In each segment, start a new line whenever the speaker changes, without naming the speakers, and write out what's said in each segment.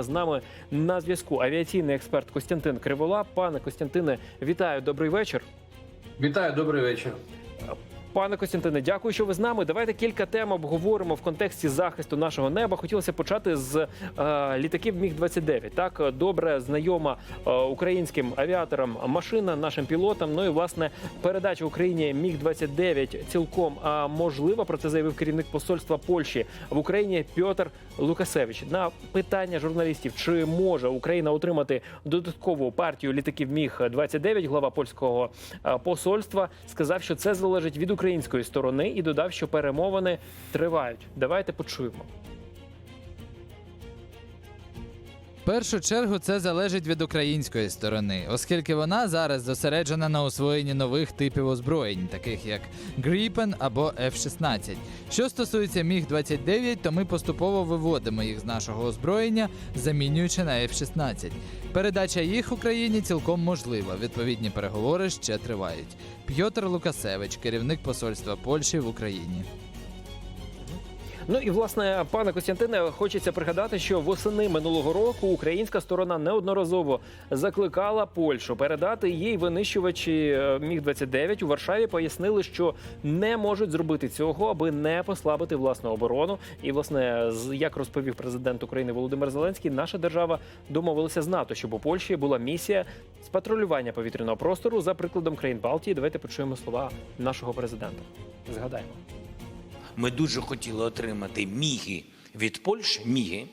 З нами на зв'язку авіаційний експерт Костянтин Кривола. Пане Костянтине, вітаю, добрий вечір.
Вітаю, добрий вечір.
Пане Костянтине, дякую, що ви з нами. Давайте кілька тем обговоримо в контексті захисту нашого неба. Хотілося почати з е, літаків Міг 29 Так добре знайома е, українським авіаторам машина, нашим пілотам. Ну і власне передача Україні Міг 29 цілком можлива. Про це заявив керівник посольства Польщі в Україні Пьотр Лукасевич. На питання журналістів, чи може Україна отримати додаткову партію літаків Міг 29 глава польського е, посольства сказав, що це залежить від української сторони, і додав, що перемовини тривають. Давайте почуємо.
Першу чергу це залежить від української сторони, оскільки вона зараз зосереджена на освоєнні нових типів озброєнь, таких як Gripen або F-16. Що стосується Міг 29 то ми поступово виводимо їх з нашого озброєння, замінюючи на F-16. Передача їх Україні цілком можлива. Відповідні переговори ще тривають. П'єтр Лукасевич, керівник посольства Польщі в Україні.
Ну і власне, пане Костянтине, хочеться пригадати, що восени минулого року українська сторона неодноразово закликала Польщу передати їй винищувачі е, Міг 29 у Варшаві. Пояснили, що не можуть зробити цього, аби не послабити власну оборону. І власне, як розповів президент України Володимир Зеленський, наша держава домовилася з НАТО, щоб у Польщі була місія з патрулювання повітряного простору за прикладом країн Балтії. Давайте почуємо слова нашого президента. Згадаємо.
Ми дуже хотіли отримати міги від Польщі, міги,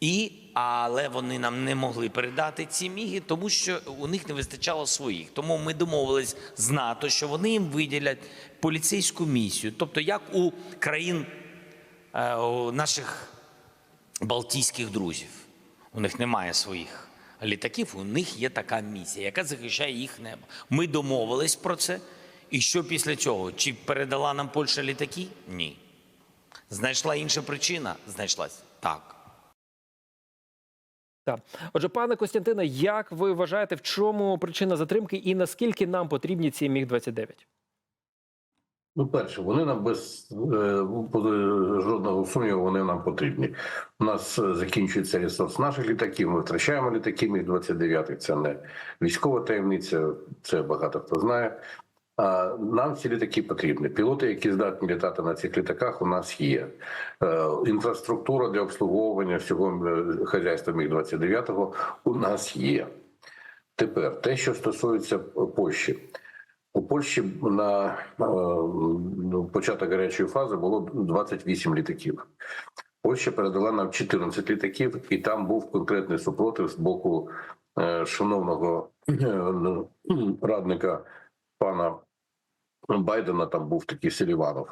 і, але вони нам не могли передати ці міги, тому що у них не вистачало своїх. Тому ми домовились з НАТО, що вони їм виділять поліцейську місію. Тобто, як у країн е, у наших балтійських друзів. У них немає своїх літаків, у них є така місія, яка захищає їх небо. Ми домовились про це. І що після цього? Чи передала нам Польща літаки? Ні. Знайшла інша причина? Знайшлась. Так.
Так. Отже, пане Костянтине, як ви вважаєте, в чому причина затримки і наскільки нам потрібні ці міг 29
Ну, перше, вони нам без е, жодного сумніву, вони нам потрібні. У нас е, закінчується ресурс наших літаків. Ми втрачаємо літаки міг 29 Це не військова таємниця, це багато хто знає. Нам ці літаки потрібні. Пілоти, які здатні літати на цих літаках, у нас є. Е, Інфраструктура для обслуговування всього е, хазяйства міг 29 у нас є. Тепер те, що стосується Польщі. У Польщі на е, ну, початок гарячої фази було 28 літаків. Польща передала нам 14 літаків, і там був конкретний супротив з боку шановного ну, радника пана Байдена. Там був такий Селіванов.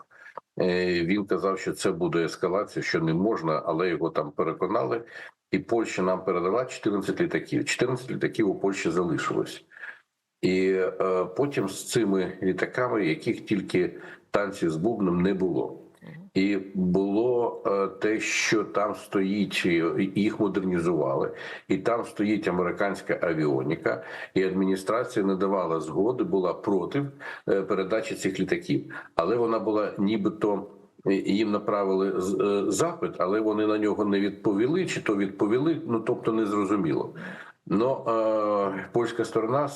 Е, Він казав, що це буде ескалація, що не можна, але його там переконали. І Польща нам передала 14 літаків. 14 літаків у Польщі залишилось. І е, потім з цими літаками, яких тільки танців з бубном не було. І було е, те, що там стоїть, їх модернізували, і там стоїть американська авіоніка, і адміністрація не давала згоди, була проти е, передачі цих літаків, але вона була нібито. е, Їм направили запит, але вони на нього не відповіли, чи то відповіли, ну тобто не зрозуміло. Ну е, польська сторона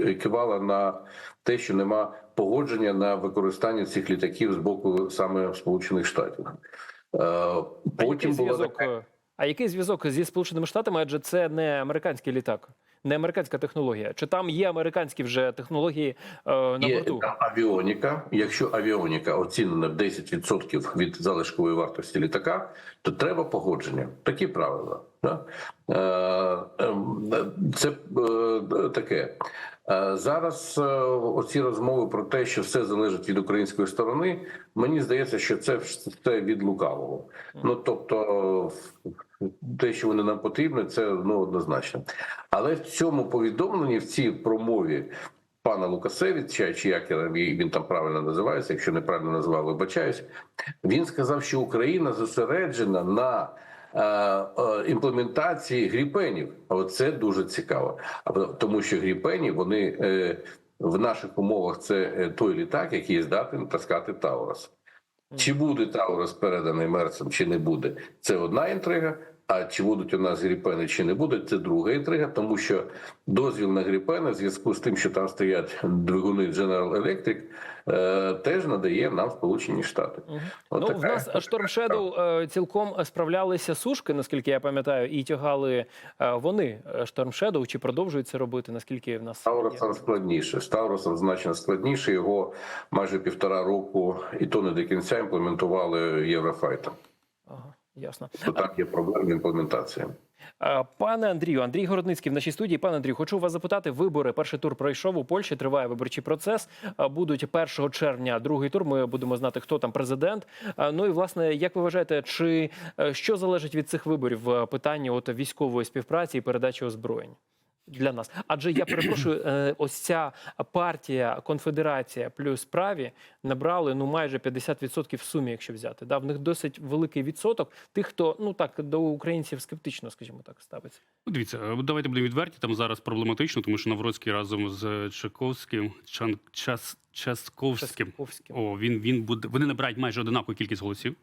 е, кивала на те, що нема погодження на використання цих літаків з боку саме Сполучених Штатів. Е, потім була така
А який зв'язок зі Сполученими Штатами? Адже це не американський літак, не американська технологія. Чи там є американські вже технології е, на
Є
борту?
там авіоніка. Якщо авіоніка оцінена в 10% від залишкової вартості літака, то треба погодження. Такі правила. Да? Е, ем, Це е, таке. Е, Зараз е, оці розмови про те, що все залежить від української сторони, мені здається, що це все від лукавого. Ну тобто, те, що вони нам потрібні, це ну однозначно. Але в цьому повідомленні, в цій промові пана Лукасевича, чи як він там правильно називається, якщо неправильно назвав, вибачаюсь. Він сказав, що Україна зосереджена на імплементації гріпенів. А це дуже цікаво. Тому, що гріпені вони е, в наших умовах це е, той літак, який здатний таскати Таурос. Чи буде Таурос переданий мерцем, чи не буде, це одна інтрига. А чи будуть у нас гріпени, чи не будуть, це друга інтрига, тому що дозвіл на гріпени в зв'язку з тим, що там стоять двигуни General Electric, е, теж надає нам Сполучені Штати. От
ну, в нас Storm Shadow е, цілком справлялися сушки, наскільки я пам'ятаю, і тягали е, вони Storm Shadow, чи продовжують це робити, наскільки в нас
З складніше. З значно складніше. Його майже півтора року, і то не до кінця імплементували Єврофайтом.
Ясно.
То так є проблеми імплементації.
Е, Пане Андрію, Андрій Городницький в нашій студії. Пане Андрію, хочу вас запитати. Вибори. Перший тур пройшов у Польщі. Триває виборчий процес. Е, Будуть 1 червня другий тур. Ми будемо знати, хто там президент. Е, Ну і власне, як ви вважаєте, чи е, що залежить від цих виборів питання от військової співпраці і передачі озброєнь? Для нас, адже я перепрошую, е, ось ця партія Конфедерація плюс праві набрали ну майже 50% в сумі, якщо взяти. Да, в них досить великий відсоток тих, хто ну так до українців скептично, скажімо так, ставиться.
Ну, Дивіться, е, давайте будемо відверті. Там зараз проблематично, тому що Навроцький разом з Чайковським, Чан Час Часковським.
Часковським.
О, він він буде. Вони набирають майже однакову кількість голосів.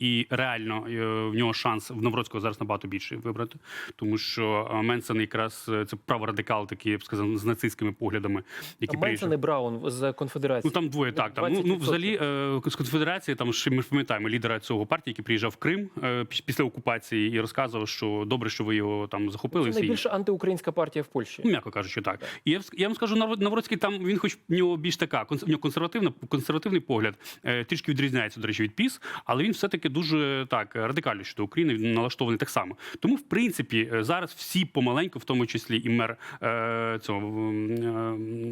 І реально е, в нього шанс в Навроцького зараз набагато більший вибрати, тому що е, Менсен якраз е, це праворадикал, такий я б сказав, з нацистськими поглядами, які приїжджали.
і Браун з конфедерації.
Ну там двоє так. Там ну, ну
20%.
взагалі з конфедерації, там ще ми пам'ятаємо лідера цього партії, який приїжджав в Крим після окупації і розказував, що добре, що ви його там захопили.
це найбільша антиукраїнська партія в Польщі.
Ну, м'яко кажучи, так. І я, я вам скажу, Навро- Навроцький там він, хоч в нього більш така, в нього консервативна, консервативний погляд, трішки відрізняється, до речі, від ПІС, але він все-таки дуже так радикально щодо України налаштований так само. Тому, в принципі, е, зараз всі помаленьку, в тому числі і мер е, цього е,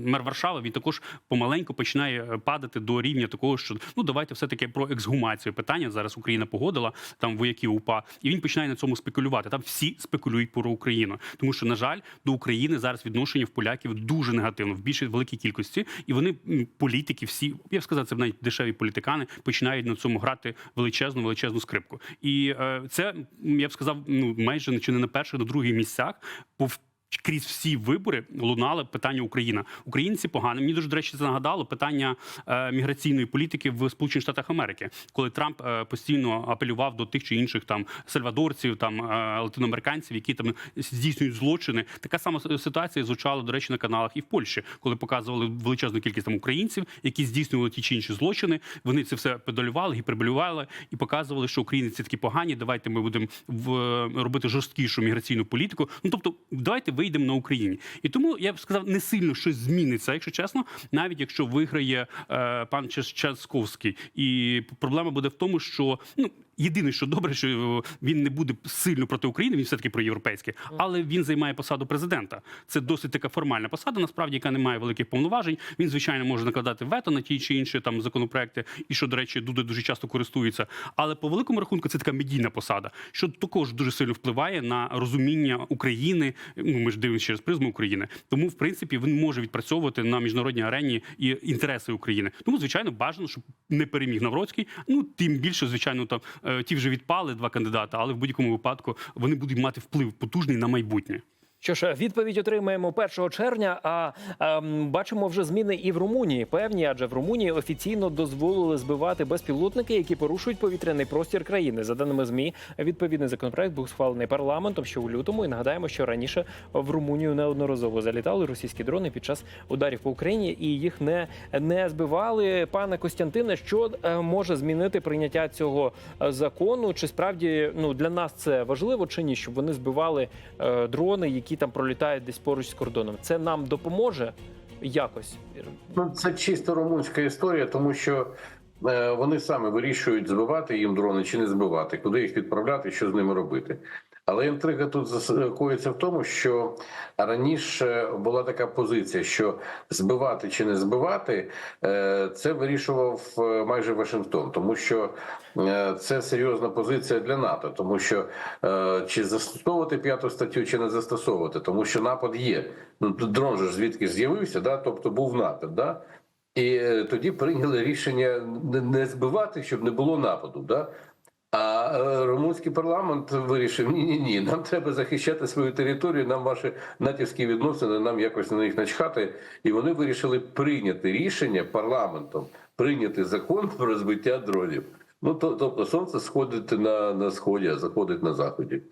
мер Варшави, він також помаленьку починає падати до рівня такого, що ну давайте все-таки про ексгумацію питання. Зараз Україна погодила там вояків УПА, і він починає на цьому спекулювати. Там всі спекулюють про Україну, тому що на жаль, до України зараз відношення в поляків дуже негативно, в більшій великій кількості, і вони політики, всі я б сказав, це навіть дешеві політикани починають на цьому грати величезну величезну скрипку. І е, це я б сказав, ну майже чи не на перших, на других місцях. Пов- Крізь всі вибори лунали питання Україна. Українці погано. Мені дуже до речі це нагадало питання е, міграційної політики в Сполучених Штатах Америки, коли Трамп е, постійно апелював до тих чи інших там сальвадорців, там е, латиноамериканців, які там здійснюють злочини. Така сама ситуація звучала до речі на каналах і в Польщі, коли показували величезну кількість там українців, які здійснювали ті чи інші злочини. Вони це все педалювали, гіперболювали і показували, що українці такі погані. Давайте ми будемо в робити жорсткішу міграційну політику. Ну тобто, давайте вийдемо на Україні. І тому я б сказав, не сильно щось зміниться, якщо чесно, навіть якщо виграє е, пан Час- Часковський. І проблема буде в тому, що ну. Єдине, що добре, що він не буде сильно проти України, він все таки проєвропейський, але він займає посаду президента. Це досить така формальна посада, насправді, яка не має великих повноважень. Він звичайно може накладати вето на ті чи інші там законопроекти, і що, до речі, Дуда дуже часто користується. Але по великому рахунку це така медійна посада, що також дуже сильно впливає на розуміння України. Ну ми ж дивимося через призму України. Тому, в принципі, він може відпрацьовувати на міжнародній арені і інтереси України. Тому, звичайно, бажано, щоб не переміг Навроцький. Ну тим більше, звичайно, там е, ті вже відпали два кандидати, але в будь-якому випадку вони будуть мати вплив потужний на майбутнє.
Що ж, відповідь отримаємо 1 червня. А ем, бачимо вже зміни і в Румунії. Певні, адже в Румунії офіційно дозволили збивати безпілотники, які порушують повітряний простір країни. За даними змі, відповідний законопроект був схвалений парламентом ще у лютому. І нагадаємо, що раніше в Румунію неодноразово залітали російські дрони під час ударів по Україні, і їх не, не збивали. Пане Костянтине, що е, може змінити прийняття цього е, закону? Чи справді ну для нас це важливо чи ні, щоб вони збивали е, дрони, які там пролітають десь поруч з кордоном? Це нам допоможе якось.
Ну, це чисто румунська історія, тому що е, вони саме вирішують, збивати їм дрони чи не збивати, куди їх відправляти, що з ними робити. Але інтрига тут зас- коїться в тому, що раніше була така позиція, що збивати чи не збивати, е, це вирішував е, майже Вашингтон, тому що е, це серйозна позиція для НАТО, тому що чи застосовувати п'яту статтю, чи не застосовувати, тому що напад є. Ну дрон же звідки з'явився, да, тобто був напад, да. І тоді прийняли рішення не збивати, щоб не було нападу. Да? А е, румунський парламент вирішив: ні, ні, ні, нам треба захищати свою територію, нам ваші натівські відносини, нам якось на них начхати. І вони вирішили прийняти рішення парламентом, прийняти закон про збиття дронів. Ну то, тобто сонце сходить на, на сході, а заходить на заході.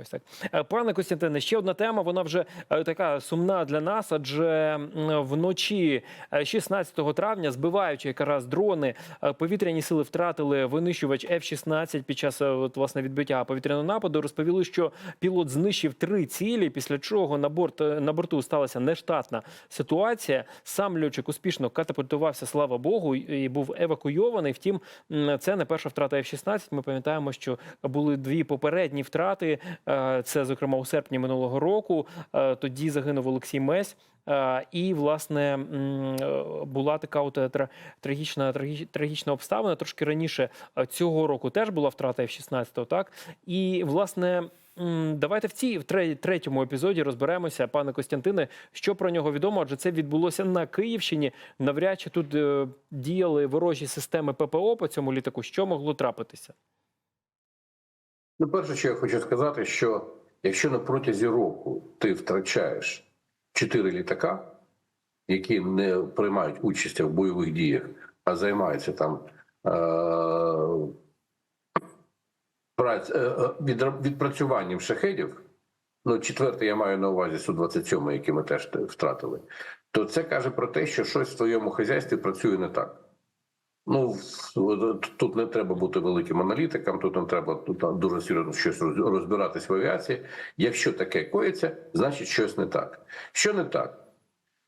Ось так. Е, Пане Костянтине, ще одна тема. Вона вже е, така сумна для нас, адже вночі е, 16 травня, збиваючи якраз дрони, е, повітряні сили втратили винищувач F-16 під час е, от, власне відбиття повітряного нападу. Розповіли, що пілот знищив три цілі, після чого на борт е, на борту сталася нештатна ситуація. Сам льотчик успішно катапультувався, слава Богу, і був евакуйований. Втім, це не перша втрата F-16. Ми пам'ятаємо, що були дві попередні втрати. Е, Це, зокрема, у серпні минулого року. Е, Тоді загинув Олексій Месь. Е, І, власне, була така от трагічна, трагічна обставина. Трошки раніше цього року теж була втрата F-16, так? І, власне, давайте в цій в третьому епізоді розберемося, пане Костянтине, що про нього відомо, адже це відбулося на Київщині. Навряд чи тут діяли ворожі системи ППО по цьому літаку. Що могло трапитися?
Ну, перше, що я хочу сказати, що якщо на протязі року ти втрачаєш чотири літака, які не приймають участь в бойових діях, а займаються там е- праць, е- е, відпрацюванням шахедів, ну, четвертий я маю на увазі Су-27, який ми теж втратили, то це каже про те, що щось в твоєму хазяйстві працює не так. Ну тут не треба бути великим аналітиком, тут не треба тут дуже серйозно щось роз- розбиратись в авіації. Якщо таке коїться, значить щось не так. Що не так?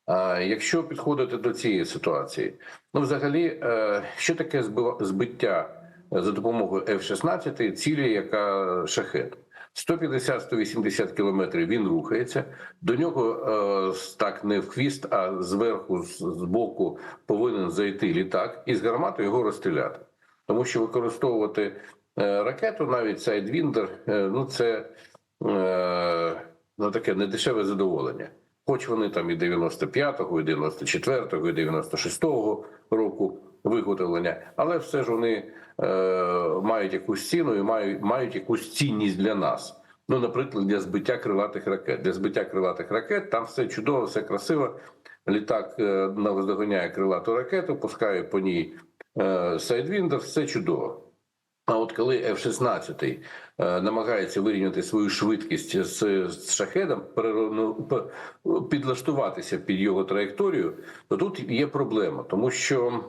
А якщо підходити до цієї ситуації, ну взагалі, е, що таке збиття за допомогою F-16 цілі, яка шахет? 150-180 кілометрів він рухається. До нього е, так не в хвіст, а зверху, з боку повинен зайти літак і з гармати його розстріляти. Тому що використовувати е, ракету, навіть Sidewinder, е, ну це ну, таке недешеве задоволення. Хоч вони там і 95-го, і 94-го, і 96-го року виготовлення, але все ж вони е, мають якусь ціну і мають, мають якусь цінність для нас. Ну, наприклад, для збиття крилатих ракет. Для збиття крилатих ракет там все чудово, все красиво. Літак е, наздоганяє крилату ракету, пускає по ній е, сайдвіндер, все чудово. А от коли F-16 е, намагається вирівняти свою швидкість з, шахедом, підлаштуватися під його траєкторію, то тут є проблема, тому що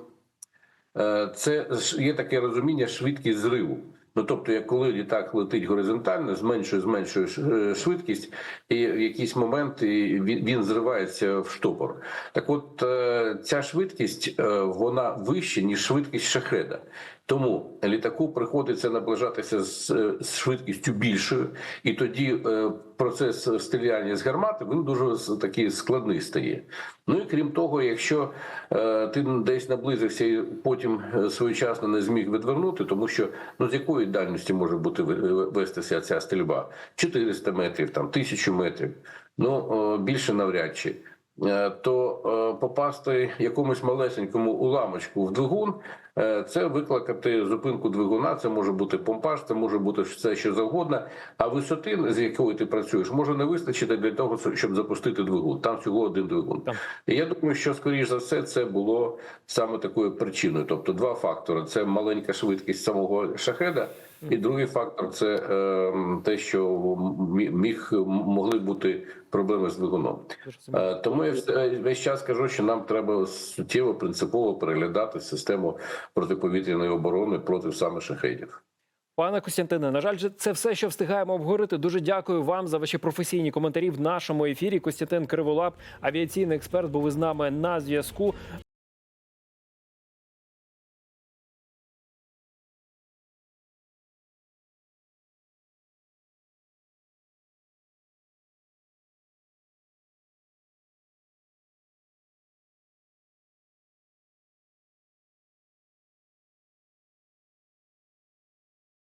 це є таке розуміння швидкість зриву. Ну тобто, як коли літак летить горизонтально, зменшує, зменшує е, швидкість, і в якийсь момент він, зривається в штопор. Так, от е, ця швидкість е, вона вища ніж швидкість шахеда. Тому літаку приходиться наближатися з, е, з швидкістю більшою, і тоді е, процес стріляння з гармати він дуже такий складний стає. Ну і крім того, якщо е, ти десь наблизився і потім е, своєчасно не зміг відвернути, тому що ну з якої дальності може бути вестися ця стрільба? 400 метрів, там 1000 метрів, ну більше навряд чи. Е, То е, попасти якомусь малесенькому уламочку в двигун, е, це викликати зупинку двигуна. Це може бути помпаж, це може бути все що завгодно. А висоти, з якою ти працюєш, може не вистачити для того, щоб запустити двигун. Там всього один двигун. І я думаю, що скоріш за все це було саме такою причиною. Тобто, два фактори: це маленька швидкість самого шахеда, і другий фактор це е, те, що міг могли бути проблеми з двигуном. Е, Тому я вс- весь час кажу, що нам треба суттєво принципово переглядати систему протиповітряної оборони проти саме шахедів.
Пане Костянтине, на жаль, це все, що встигаємо обговорити. Дуже дякую вам за ваші професійні коментарі в нашому ефірі. Костянтин Криволап, авіаційний експерт, був із нами на зв'язку.